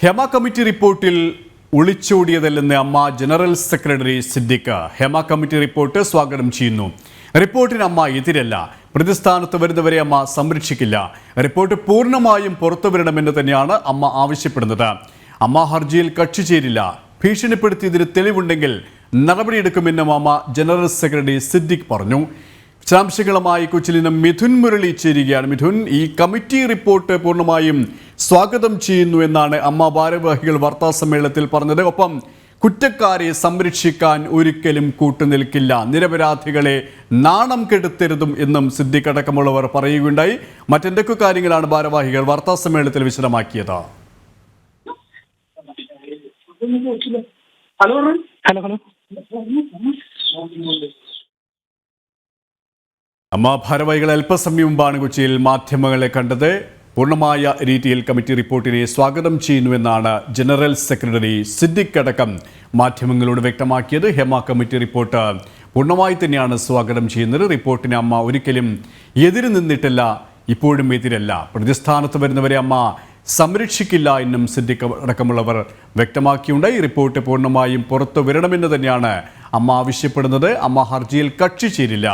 Hema committee റിപ്പോർട്ടിൽ ഒളിച്ചോടിയതല്ലെന്ന് AMMA general secretary Siddique. Hema committee report സ്വാഗതം ചെയ്യുന്നു. റിപ്പോർട്ടിന് അമ്മ എതിരല്ല. പ്രതിസ്ഥാനത്ത് വരുന്നവരെ അമ്മ സംരക്ഷിക്കില്ല. റിപ്പോർട്ട് പൂർണമായും പുറത്തു വരണമെന്ന് തന്നെയാണ് അമ്മ ആവശ്യപ്പെടുന്നത്. അമ്മ ഹർജിയിൽ കക്ഷി ചേരില്ല. ഭീഷണിപ്പെടുത്തിയതിന് തെളിവുണ്ടെങ്കിൽ നടപടിയെടുക്കുമെന്നും അമ്മ ജനറൽ സെക്രട്ടറി സിദ്ദിഖ് പറഞ്ഞു. വിശദാംശങ്ങളുമായി കൊച്ചിയിൽ നിന്നും മിഥുൻ മുരളി ചേരുകയാണ്. മിഥുൻ ഈ കമ്മിറ്റി റിപ്പോർട്ട് പൂർണമായും സ്വാഗതം ചെയ്യുന്നു എന്നാണ് അമ്മ ഭാരവാഹികൾ വാർത്താ സമ്മേളനത്തിൽ പറഞ്ഞത്. ഒപ്പം കുറ്റക്കാരെ സംരക്ഷിക്കാൻ ഒരിക്കലും കൂട്ടുനിൽക്കില്ല. നിരപരാധികളെ നാണം കെടുത്തരുതും എന്നും സിദ്ധിക്കടക്കമുള്ളവർ പറയുകയുണ്ടായി. മറ്റെന്തൊക്കെ കാര്യങ്ങളാണ് ഭാരവാഹികൾ വാർത്താ സമ്മേളനത്തിൽ വിശദമാക്കിയത്? ഹലോ. Hello hello. അമ്മ ഭാരവാഹികൾ അല്പസമയം മുമ്പാണ് കൊച്ചിയിൽ മാധ്യമങ്ങളെ കണ്ടത്. പൂർണമായ രീതിയിൽ കമ്മിറ്റി റിപ്പോർട്ടിനെ സ്വാഗതം ചെയ്യുന്നുവെന്നാണ് ജനറൽ സെക്രട്ടറി സിദ്ദിഖ് അടക്കം മാധ്യമങ്ങളോട് വ്യക്തമാക്കിയത്. ഹെമ കമ്മിറ്റി റിപ്പോർട്ട് പൂർണമായി തന്നെയാണ് സ്വാഗതം ചെയ്യുന്നത്. റിപ്പോർട്ടിന് അമ്മ ഒരിക്കലും എതിര് നിന്നിട്ടില്ല ഇപ്പോഴും എതിരല്ല. പ്രതിസ്ഥാനത്ത് വരുന്നവരെ അമ്മ സംരക്ഷിക്കില്ല എന്നും സിദ്ദിഖ് അടക്കമുള്ളവർ വ്യക്തമാക്കിയുണ്ട്. ഈ റിപ്പോർട്ട് പൂർണമായും പുറത്തു വരണമെന്ന് തന്നെയാണ് അമ്മ ആവശ്യപ്പെടുന്നത്. അമ്മ ഹർജിയിൽ കക്ഷി ചേരില്ല.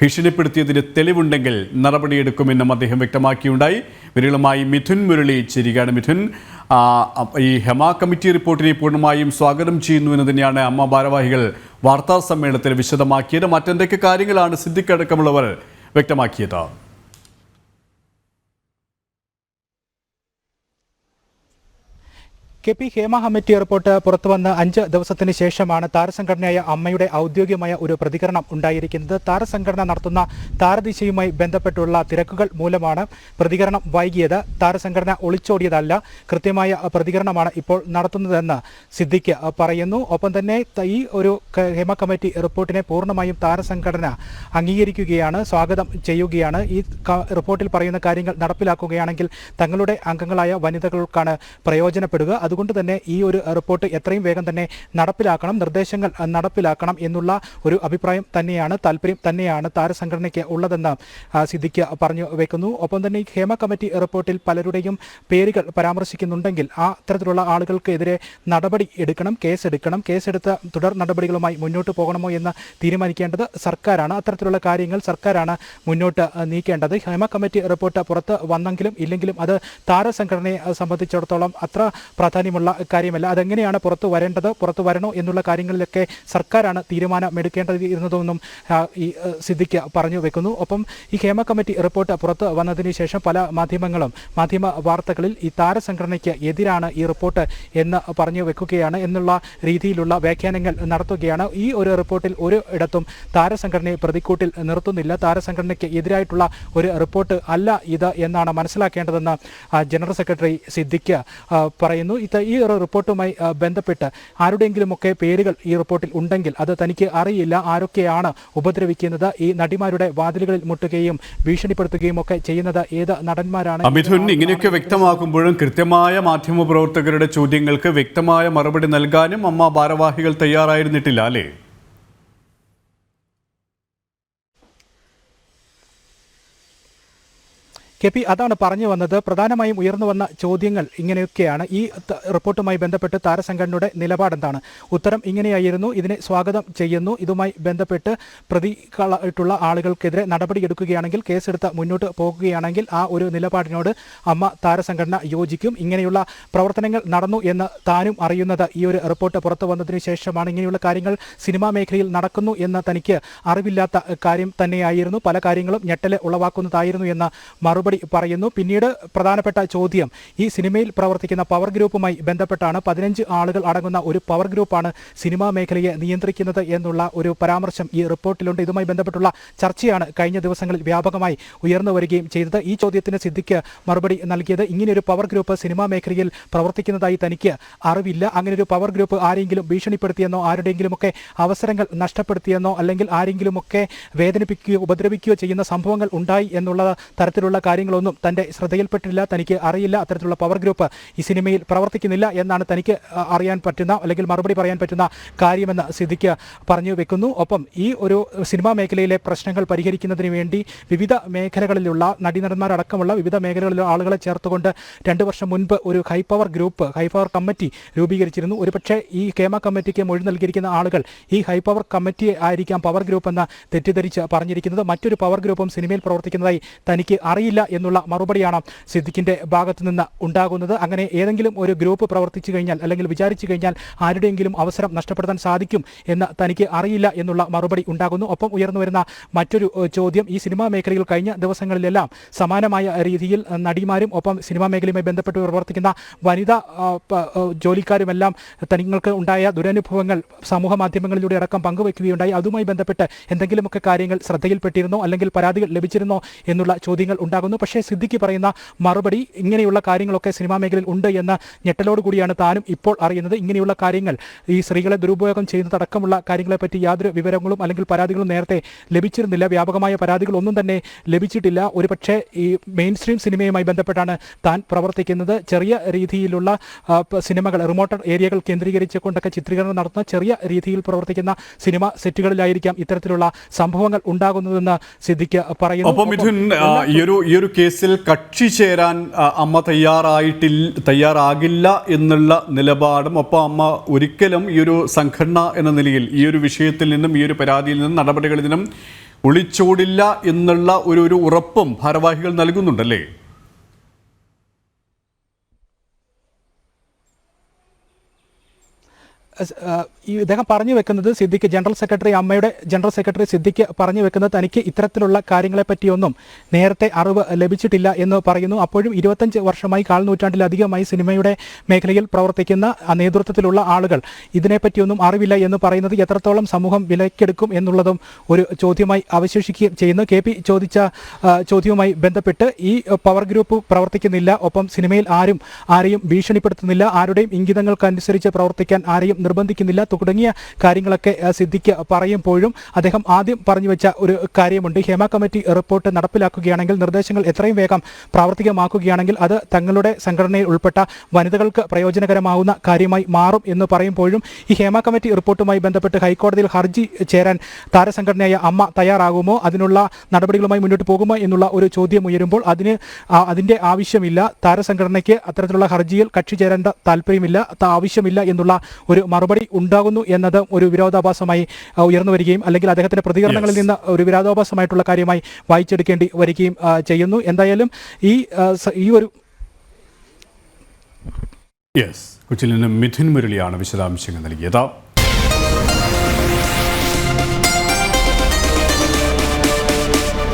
ഭീഷണിപ്പെടുത്തിയതിന് തെളിവുണ്ടെങ്കിൽ നടപടിയെടുക്കുമെന്നും അദ്ദേഹം വ്യക്തമാക്കിയുണ്ടായി. വിരളുമായി മിഥുൻ മുരളി ചേരുകയാണ് മിഥുൻ ഈ ഹെമ കമ്മിറ്റി റിപ്പോർട്ടിനെ പൂർണമായും സ്വാഗതം ചെയ്യുന്നു എന്ന് തന്നെയാണ് അമ്മ ഭാരവാഹികൾ വാർത്താ സമ്മേളനത്തിൽ വിശദമാക്കിയത്. മറ്റെന്തൊക്കെ കാര്യങ്ങളാണ് സിദ്ദിഖ് അടക്കമുള്ളവർ വ്യക്തമാക്കിയത്? K P Hema committee report പുറത്തുവന്ന് അഞ്ച് ദിവസത്തിന് ശേഷമാണ് താരസംഘടനയായ അമ്മയുടെ ഔദ്യോഗികമായ ഒരു പ്രതികരണം ഉണ്ടായിരിക്കുന്നത്. താരസംഘടന നടത്തുന്ന താരദിശയുമായി ബന്ധപ്പെട്ടുള്ള തിരക്കുകൾ മൂലമാണ് പ്രതികരണം വൈകിയത്. താരസംഘടന ഒളിച്ചോടിയതല്ല കൃത്യമായ പ്രതികരണമാണ് ഇപ്പോൾ നടത്തുന്നതെന്ന് സിദ്ദിഖ് പറയുന്നു. ഒപ്പം തന്നെ ഈ ഒരു ഹേമ കമ്മിറ്റി റിപ്പോർട്ടിനെ പൂർണമായും താരസംഘടന അംഗീകരിക്കുകയാണ് സ്വാഗതം ചെയ്യുകയാണ്. ഈ റിപ്പോർട്ടിൽ പറയുന്ന കാര്യങ്ങൾ നടപ്പിലാക്കുകയാണെങ്കിൽ തങ്ങളുടെ അംഗങ്ങളായ വനിതകൾക്കാണ് പ്രയോജനപ്പെടുക. അതുകൊണ്ട് തന്നെ ഈ ഒരു റിപ്പോർട്ട് എത്രയും വേഗം തന്നെ നടപ്പിലാക്കണം നിർദ്ദേശങ്ങൾ നടപ്പിലാക്കണം എന്നുള്ള ഒരു അഭിപ്രായം തന്നെയാണ് താല്പര്യം തന്നെയാണ് താരസംഘടനയ്ക്ക് ഉള്ളതെന്ന് സിദ്ദിഖ് പറഞ്ഞു വെക്കുന്നു. ഒപ്പം തന്നെ ഈ ഹേമ കമ്മിറ്റി റിപ്പോർട്ടിൽ പലരുടെയും പേരുകൾ പരാമർശിക്കുന്നുണ്ടെങ്കിൽ ആ തരത്തിലുള്ള ആളുകൾക്കെതിരെ നടപടി എടുക്കണം കേസെടുക്കണം. കേസെടുത്ത തുടർ നടപടികളുമായി മുന്നോട്ട് പോകണമോ എന്ന് തീരുമാനിക്കേണ്ടത് സർക്കാരാണ്. അത്തരത്തിലുള്ള കാര്യങ്ങൾ സർക്കാരാണ് മുന്നോട്ട് നീക്കേണ്ടത്. ഹേമ കമ്മിറ്റി റിപ്പോർട്ട് പുറത്ത് വന്നെങ്കിലും ഇല്ലെങ്കിലും അത് താരസംഘടനയെ സംബന്ധിച്ചിടത്തോളം അത്ര പ്രാധാന്യമുള്ള കാര്യമല്ല. അതെങ്ങനെയാണ് പുറത്തു വരേണ്ടത് പുറത്തു വരണോ എന്നുള്ള കാര്യങ്ങളിലൊക്കെ സർക്കാരാണ് തീരുമാനമെടുക്കേണ്ടതിരുന്നതെന്നും ഈ സിദ്ദിഖ് പറഞ്ഞു വെക്കുന്നു. ഒപ്പം ഈ ഹേമ കമ്മിറ്റി റിപ്പോർട്ട് പുറത്ത് വന്നതിന് ശേഷം പല മാധ്യമങ്ങളും മാധ്യമ വാർത്തകളിൽ ഈ താരസംഘടനയ്ക്ക് എതിരാണ് ഈ റിപ്പോർട്ട് എന്ന് പറഞ്ഞു വെക്കുകയാണ് എന്നുള്ള രീതിയിലുള്ള വ്യാഖ്യാനങ്ങൾ നടത്തുകയാണ്. ഈ ഒരു റിപ്പോർട്ടിൽ ഒരു ഇടത്തും താരസംഘടനയെ പ്രതിക്കൂട്ടിൽ നിർത്തുന്നില്ല. താരസംഘടനയ്ക്ക് എതിരായിട്ടുള്ള ഒരു റിപ്പോർട്ട് അല്ല ഇത് എന്നാണ് മനസ്സിലാക്കേണ്ടതെന്ന് ജനറൽ സെക്രട്ടറി സിദ്ദിഖ് പറയുന്നു പറയുന്നു. ഇത് ഈ ഒരു റിപ്പോർട്ടുമായി ബന്ധപ്പെട്ട് ആരുടെയെങ്കിലുമൊക്കെ പേരുകൾ ഈ റിപ്പോർട്ടിൽ ഉണ്ടെങ്കിൽ അത് തനിക്ക് അറിയില്ല ആരൊക്കെയാണ് ഉപദ്രവിക്കുന്നത് ഈ നടിമാരുടെ വാതിലുകളിൽ മുട്ടുകയും ഭീഷണിപ്പെടുത്തുകയും ഒക്കെ ചെയ്യുന്നത് ഏത് നടന്മാരാണ് മിഥുൻ ഇങ്ങനെയൊക്കെ വ്യക്തമാക്കുമ്പോഴും കൃത്യമായ മാധ്യമ പ്രവർത്തകരുടെ ചോദ്യങ്ങൾക്ക് വ്യക്തമായ മറുപടി നൽകാനും അമ്മ ഭാരവാഹികൾ തയ്യാറായിരുന്നിട്ടില്ല അല്ലേ? കെ പി അതാണ് പറഞ്ഞു വന്നത്. പ്രധാനമായും ഉയർന്നു വന്ന ചോദ്യങ്ങൾ ഇങ്ങനെയൊക്കെയാണ്. ഈ റിപ്പോർട്ടുമായി ബന്ധപ്പെട്ട് താരസംഘടനയുടെ നിലപാടെന്താണ് ഉത്തരം ഇങ്ങനെയായിരുന്നു. ഇതിനെ സ്വാഗതം ചെയ്യുന്നു. ഇതുമായി ബന്ധപ്പെട്ട് പ്രതികളായിട്ടുള്ള ആളുകൾക്കെതിരെ നടപടിയെടുക്കുകയാണെങ്കിൽ കേസെടുത്ത് മുന്നോട്ട് പോകുകയാണെങ്കിൽ ആ ഒരു നിലപാടിനോട് അമ്മ താരസംഘടന യോജിക്കും. ഇങ്ങനെയുള്ള പ്രവർത്തനങ്ങൾ നടന്നു എന്ന് താനും അറിയുന്നത് ഈ ഒരു റിപ്പോർട്ട് പുറത്തു വന്നതിന് ശേഷമാണ്. ഇങ്ങനെയുള്ള കാര്യങ്ങൾ സിനിമാ മേഖലയിൽ നടക്കുന്നു എന്ന് തനിക്ക് അറിവില്ലാത്ത കാര്യം തന്നെയായിരുന്നു. പല കാര്യങ്ങളും ഞെട്ടൽ ഉളവാക്കുന്നതായിരുന്നു എന്ന മറുപടി പറയുന്നു. പിന്നീട് പ്രധാനപ്പെട്ട ചോദ്യം. ഈ സിനിമയിൽ പ്രവർത്തിക്കുന്ന പവർ ഗ്രൂപ്പുമായി ബന്ധപ്പെട്ടാണ് പതിനഞ്ച് ആളുകൾ അടങ്ങുന്ന ഒരു പവർ ഗ്രൂപ്പാണ് സിനിമാ മേഖലയെ നിയന്ത്രിക്കുന്നത് എന്നുള്ള ഒരു പരാമർശം ഈ റിപ്പോർട്ടിലുണ്ട്. ഇതുമായി ബന്ധപ്പെട്ടുള്ള ചർച്ചയാണ് കഴിഞ്ഞ ദിവസങ്ങളിൽ വ്യാപകമായി ഉയർന്നു വരികയും ചെയ്തത്. ഈ ചോദ്യത്തിന് സിദ്ദിഖ് മറുപടി നൽകിയത് ഇങ്ങനെയൊരു പവർ ഗ്രൂപ്പ് സിനിമാ മേഖലയിൽ പ്രവർത്തിക്കുന്നതായി തനിക്ക് അറിവില്ല. അങ്ങനെ ഒരു പവർ ഗ്രൂപ്പ് ആരെങ്കിലും ഭീഷണിപ്പെടുത്തിയെന്നോ ആരുടെയെങ്കിലുമൊക്കെ അവസരങ്ങൾ നഷ്ടപ്പെടുത്തിയെന്നോ അല്ലെങ്കിൽ ആരെങ്കിലുമൊക്കെ വേദനിപ്പിക്കുകയോ ഉപദ്രവിക്കുകയോ ചെയ്യുന്ന സംഭവങ്ങൾ ഉണ്ടായി എന്നുള്ള തരത്തിലുള്ള കാര്യങ്ങൾ കാര്യങ്ങളൊന്നും തന്റെ ശ്രദ്ധയിൽപ്പെട്ടില്ല തനിക്ക് അറിയില്ല അത്തരത്തിലുള്ള പവർ ഗ്രൂപ്പ് ഈ സിനിമയിൽ പ്രവർത്തിക്കുന്നില്ല എന്നാണ് തനിക്ക് അറിയാൻ പറ്റുന്ന അല്ലെങ്കിൽ മറുപടി പറയാൻ പറ്റുന്ന കാര്യമെന്ന് സിദ്ദിഖ് പറഞ്ഞു വെക്കുന്നു. ഒപ്പം ഈ ഒരു സിനിമാ മേഖലയിലെ പ്രശ്നങ്ങൾ പരിഹരിക്കുന്നതിന് വേണ്ടി വിവിധ മേഖലകളിലുള്ള നടീനടന്മാരടക്കമുള്ള വിവിധ മേഖലകളിലുള്ള ആളുകളെ ചേർത്തുകൊണ്ട് രണ്ട് വർഷം മുൻപ് ഒരു high power group high power committee രൂപീകരിച്ചിരുന്നു. ഒരുപക്ഷെ ഈ കേമ കമ്മിറ്റിക്ക് മൊഴി നൽകിയിരിക്കുന്ന ആളുകൾ ഈ ഹൈ പവർ കമ്മിറ്റി ആയിരിക്കാം പവർ ഗ്രൂപ്പ് എന്ന് തെറ്റിദ്ധരിച്ച് പറഞ്ഞിരിക്കുന്നത്. മറ്റൊരു പവർ ഗ്രൂപ്പും സിനിമയിൽ പ്രവർത്തിക്കുന്നതായി തനിക്ക് അറിയില്ല എന്നുള്ള മറുപടിയാണ് സിദ്ദിഖിന്റെ ഭാഗത്തു നിന്ന് ഉണ്ടാകുന്നത്. അങ്ങനെ ഏതെങ്കിലും ഒരു ഗ്രൂപ്പ് പ്രവർത്തിച്ചു കഴിഞ്ഞാൽ അല്ലെങ്കിൽ വിചാരിച്ചു കഴിഞ്ഞാൽ ആരുടെയെങ്കിലും അവസരം നഷ്ടപ്പെടുത്താൻ സാധിക്കും എന്ന് തനിക്ക് അറിയില്ല എന്നുള്ള മറുപടി ഉണ്ടാകുന്നു. ഒപ്പം ഉയർന്നു വരുന്ന മറ്റൊരു ചോദ്യം ഈ സിനിമാ മേഖലയിൽ കഴിഞ്ഞ ദിവസങ്ങളിലെല്ലാം സമാനമായ രീതിയിൽ നടിമാരും ഒപ്പം സിനിമാ മേഖലയുമായി ബന്ധപ്പെട്ട് പ്രവർത്തിക്കുന്ന വനിതാ ജോലിക്കാരുമെല്ലാം തനിങ്ങൾക്ക് ഉണ്ടായ ദുരനുഭവങ്ങൾ സമൂഹ മാധ്യമങ്ങളിലൂടെ അടക്കം പങ്കുവയ്ക്കുകയുണ്ടായി അതുമായി ബന്ധപ്പെട്ട് എന്തെങ്കിലുമൊക്കെ കാര്യങ്ങൾ ശ്രദ്ധയിൽപ്പെട്ടിരുന്നോ അല്ലെങ്കിൽ പരാതികൾ ലഭിച്ചിരുന്നോ എന്നുള്ള ചോദ്യങ്ങൾ ഉണ്ടാകുന്നു. പക്ഷേ സിദ്ദിഖി പറയുന്ന മറുപടി ഇങ്ങനെയുള്ള കാര്യങ്ങളൊക്കെ സിനിമാ മേഖലയിൽ ഉണ്ട് എന്ന ഞെട്ടലോടുകൂടിയാണ് താനും ഇപ്പോൾ അറിയുന്നത്. ഇങ്ങനെയുള്ള കാര്യങ്ങൾ ഈ സ്ത്രീകളെ ദുരുപയോഗം ചെയ്യുന്നതടക്കമുള്ള കാര്യങ്ങളെപ്പറ്റി യാതൊരു വിവരങ്ങളും അല്ലെങ്കിൽ പരാതികളും നേരത്തെ ലഭിച്ചിരുന്നില്ല. വ്യാപകമായ പരാതികൾ ഒന്നും തന്നെ ലഭിച്ചിട്ടില്ല. ഒരുപക്ഷെ ഈ മെയിൻ സ്ട്രീം സിനിമയുമായി ബന്ധപ്പെട്ടാണ് താൻ പ്രവർത്തിക്കുന്നത്. ചെറിയ രീതിയിലുള്ള സിനിമകൾ റിമോട്ട് ഏരിയകൾ കേന്ദ്രീകരിച്ച് കൊണ്ടൊക്കെ ചിത്രീകരണം നടത്തുന്ന ചെറിയ രീതിയിൽ പ്രവർത്തിക്കുന്ന സിനിമ സെറ്റുകളിലായിരിക്കാം ഇത്തരത്തിലുള്ള സംഭവങ്ങൾ ഉണ്ടാകുന്നതെന്ന് സിദ്ദിഖ് പറയുന്നു. ഒപ്പം മിഥുൻ ഈ ഒരു ഒരു കേസിൽ കക്ഷി ചേരാൻ അമ്മ തയ്യാറായിട്ടില്ല തയ്യാറാകില്ല എന്നുള്ള നിലപാടും ഒപ്പം അമ്മ ഒരിക്കലും ഈ ഒരു സംഘടന എന്ന നിലയിൽ ഈ ഒരു വിഷയത്തിൽ നിന്നും ഈ ഒരു പരാതിയിൽ നിന്നും നടപടികളിൽ നിന്നും ഒളിച്ചോടില്ല എന്നുള്ള ഒരു ഒരു ഉറപ്പും ഭാരവാഹികൾ നൽകുന്നുണ്ടല്ലേ സ്- ആ, ഈ ഇദ്ദേഹം പറഞ്ഞു വെക്കുന്നത് സിദ്ദിഖ് ജനറൽ സെക്രട്ടറി അമ്മയുടെ ജനറൽ സെക്രട്ടറി സിദ്ദിഖ് പറഞ്ഞു വെക്കുന്നത് തനിക്ക് ഇത്തരത്തിലുള്ള കാര്യങ്ങളെ പറ്റിയൊന്നും നേരത്തെ അറിവ് ലഭിച്ചിട്ടില്ല എന്ന് പറയുന്നു. അപ്പോഴും ഇരുപത്തഞ്ച് വർഷമായി കാൽ നൂറ്റാണ്ടിലധികമായി സിനിമയുടെ മേഖലയിൽ പ്രവർത്തിക്കുന്ന നേതൃത്വത്തിലുള്ള ആളുകൾ ഇതിനെപ്പറ്റിയൊന്നും അറിവില്ല എന്ന് പറയുന്നത് എത്രത്തോളം സമൂഹം വിലക്കെടുക്കും എന്നുള്ളതും ഒരു ചോദ്യമായി അവശേഷിക്കുകയും ചെയ്യുന്നു. കെ പി ചോദിച്ച ചോദ്യവുമായി ബന്ധപ്പെട്ട് ഈ പവർ ഗ്രൂപ്പ് പ്രവർത്തിക്കുന്നില്ല. ഒപ്പം സിനിമയിൽ ആരും ആരെയും ഭീഷണിപ്പെടുത്തുന്നില്ല. ആരുടെയും ഇംഗിതങ്ങൾക്കനുസരിച്ച് പ്രവർത്തിക്കാൻ ആരെയും നിർബന്ധിക്കുന്നില്ല. തുടങ്ങിയ കാര്യങ്ങളൊക്കെ സിദ്ദിഖ് പറയുമ്പോഴും അദ്ദേഹം ആദ്യം പറഞ്ഞു വെച്ച ഒരു കാര്യമുണ്ട്. ഹേമ കമ്മിറ്റി റിപ്പോർട്ട് നടപ്പിലാക്കുകയാണെങ്കിൽ നിർദ്ദേശങ്ങൾ എത്രയും വേഗം പ്രാവർത്തികമാക്കുകയാണെങ്കിൽ അത് തങ്ങളുടെ സംഘടനയിൽ ഉൾപ്പെട്ട വനിതകൾക്ക് പ്രയോജനകരമാവുന്ന കാര്യമായി മാറും എന്ന് പറയുമ്പോഴും ഈ ഹേമ കമ്മിറ്റി റിപ്പോർട്ടുമായി ബന്ധപ്പെട്ട് ഹൈക്കോടതിയിൽ ഹർജി ചേരാൻ താരസംഘടനയായ അമ്മ തയ്യാറാകുമോ അതിനുള്ള നടപടികളുമായി മുന്നോട്ട് പോകുമോ എന്നുള്ള ഒരു ചോദ്യം ഉയരുമ്പോൾ അതിന് അതിന്റെ ആവശ്യമില്ല. താരസംഘടനയ്ക്ക് അത്തരത്തിലുള്ള ഹർജിയിൽ കക്ഷി ചേരേണ്ട താല്പര്യമില്ല ആവശ്യമില്ല എന്നുള്ള ഒരു മറുപടി ഉണ്ടാകുന്നു എന്നത് ഒരു വിരോധാഭാസമായി ഉയർന്നു വരികയും അല്ലെങ്കിൽ അദ്ദേഹത്തിന്റെ പ്രതികരണങ്ങളിൽ നിന്ന് ഒരു വിരോധാഭാസമായിട്ടുള്ള കാര്യമായി വായിച്ചെടുക്കേണ്ടി വരികയും ചെയ്യുന്നു. എന്തായാലും ഈ ഈ ഒരു യെസ് കൊച്ചിയിൽ നിന്ന് മിഥുൻ മുരളിയാണ് വിശദാംശങ്ങൾ നൽകിയത്.